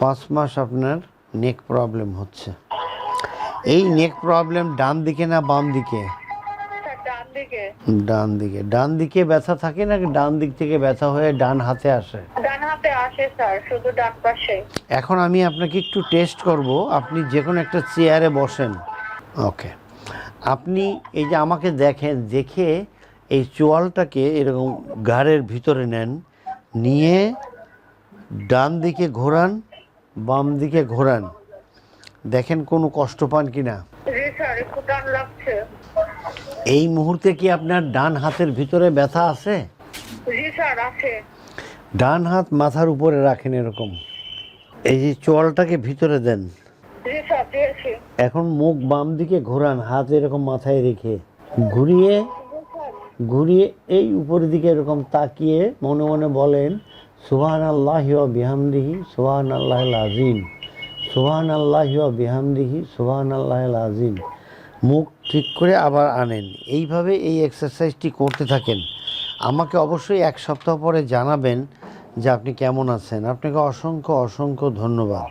পাঁচ মাস আপনার নেক প্রবলেম হচ্ছে। এই নেক প্রবলেম ডান দিকে না বাম দিকে? ডান দিকে। ডান দিকে ব্যথা থাকে নাকি ডান দিক থেকে ব্যথা হয়ে ডান হাতে আসে? ডান হাতে আসে স্যার শুধু ডান পাশে। এখন আমি আপনাকে একটু টেস্ট করব আপনি যে কোনো একটা চেয়ারে বসেন। ওকে আপনি এই যে আমাকে দেখেন দেখে এই চোয়ালটাকে এরকম ঘাড়ের ভিতরে নেন নিয়ে ডান দিকে ঘোরান বাম দিকে ঘোরান। দেখেন কোনো কষ্ট পান কি না জি স্যার একটু টান লাগছে। এই মুহূর্তে কি আপনার ডান হাতের ভিতরে ব্যথা আছে? ডান হাত মাথার উপরে রাখেন এরকম। এই যে চোয়ালটাকে ভিতরে দেন। এখন মুখ বাম দিকে ঘোরান হাত এরকম মাথায় রেখে। ঘুরিয়ে ঘুরিয়ে এই উপরের দিকে এরকম তাকিয়ে মনে মনে বলেন সুহান আল্লাহ বিহামদিহি সুহান আল্লাহ আজিম সুহান আল্লাহ বিহামদিহি সুহান আল্লাহ আজিম মুখ ঠিক করে আবার আনেন। এইভাবে এই এক্সারসাইজটি করতে থাকেন। আমাকে অবশ্যই এক সপ্তাহ পরে জানাবেন যে আপনি কেমন আছেন। আপনাকে অসংখ্য অসংখ্য ধন্যবাদ।